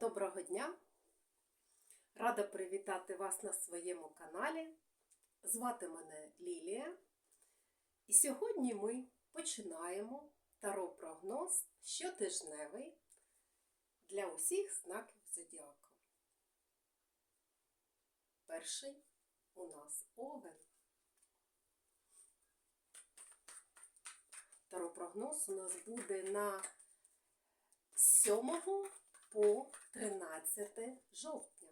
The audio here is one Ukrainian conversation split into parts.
Доброго дня! Рада привітати вас на своєму каналі. Звати мене Лілія. І сьогодні ми починаємо таро-прогноз щотижневий для усіх знаків зодіаку. Перший у нас овен. Таро-прогноз у нас буде на 7 по 13 жовтня.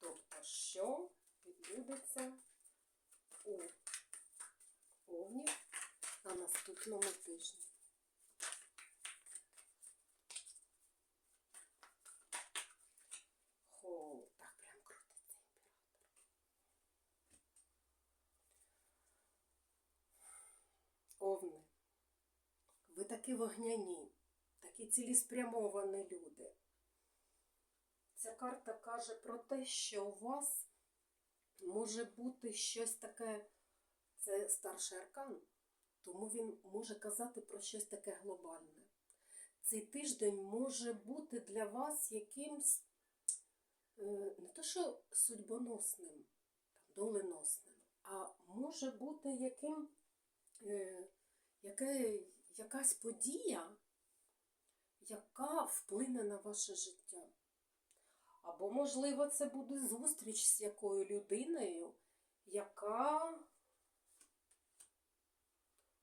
Тобто, що відбудеться у Овні на наступному тижні. Хо, так прям крутиться імператор. Овни, ви такі вогняні, такі цілеспрямовані люди. Ця карта каже про те, що у вас може бути щось таке, це старший аркан, тому він може казати про щось таке глобальне. Цей тиждень може бути для вас якимсь е, не то, що судьбоносним, доленосним, а може бути яким, е, яке, якась подія, яка вплине на ваше життя. Або, можливо, це буде зустріч з якою людиною, яка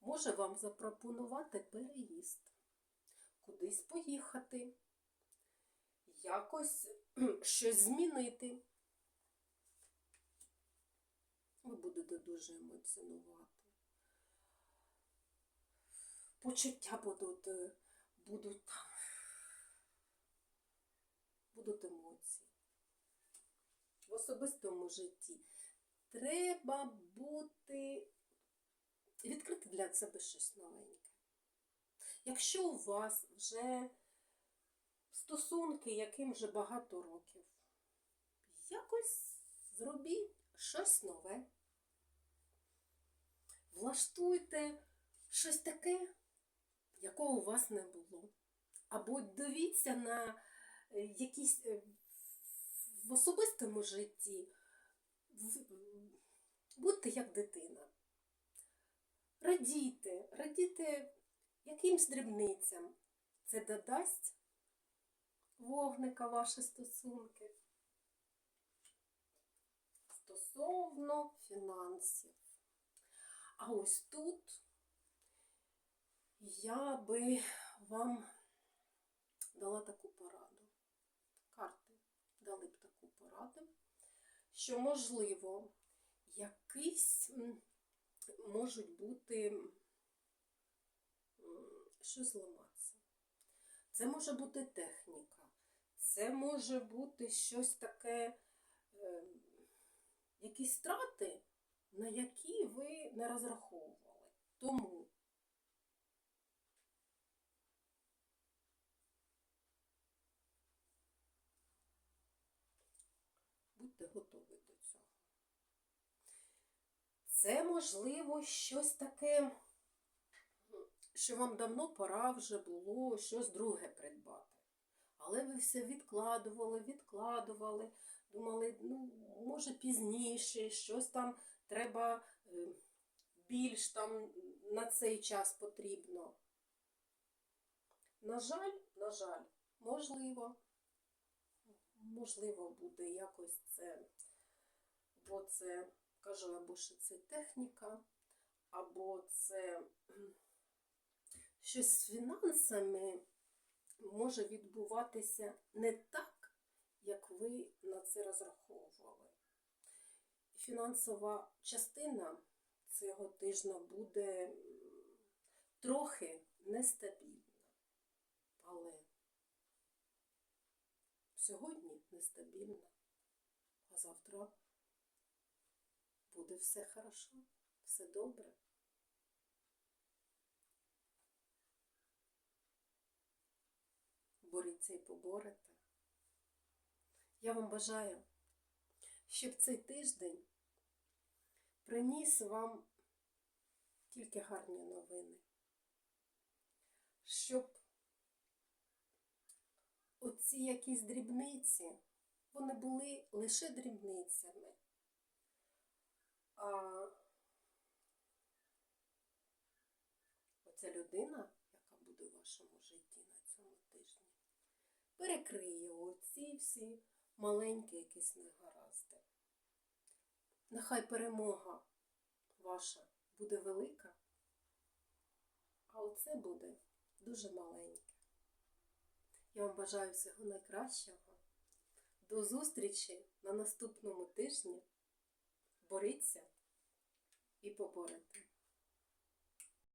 може вам запропонувати переїзд, кудись поїхати, якось щось змінити. Ви будете дуже емоціонувати. Почуття будуть, будуть там будуть емоції. В особистому житті треба бути відкрити для себе щось новеньке. Якщо у вас вже стосунки, яким вже багато років, якось зробіть щось нове. Влаштуйте щось таке, якого у вас не було. Або дивіться на якісь е, в особистому житті будьте як дитина. Радійте, радійте якимсь дрібницям. Це додасть вогника ваші стосунки. Стосовно фінансів. А ось тут я би вам дала таку пораду карти дали б таку пораду, що, можливо, якісь можуть бути щось зламатися. Це може бути техніка, це може бути щось таке, е, якісь страти, на які ви не розраховували. Тому будьте готові до цього. Це, можливо, щось таке, що вам давно пора вже було щось друге придбати. Але ви все відкладували, відкладували, думали, ну, може, пізніше, щось там треба е, більш там на цей час потрібно. На жаль, на жаль, можливо можливо, буде якось це, бо це, кажу, або що це техніка, або це щось з фінансами може відбуватися не так, як ви на це розраховували. Фінансова частина цього тижня буде трохи нестабільна. Але сьогодні нестабільна, а завтра буде все хорошо, все добре. Боріться і поборете. Я вам бажаю, щоб цей тиждень приніс вам тільки гарні новини, щоб оці якісь дрібниці, вони були лише дрібницями. А оця людина, яка буде в вашому житті на цьому тижні, перекриє оці всі маленькі якісь негаразди. Нехай перемога ваша буде велика, а оце буде дуже маленьке. Я вам бажаю всього найкращого. До зустрічі на наступному тижні. Боріться і поборете.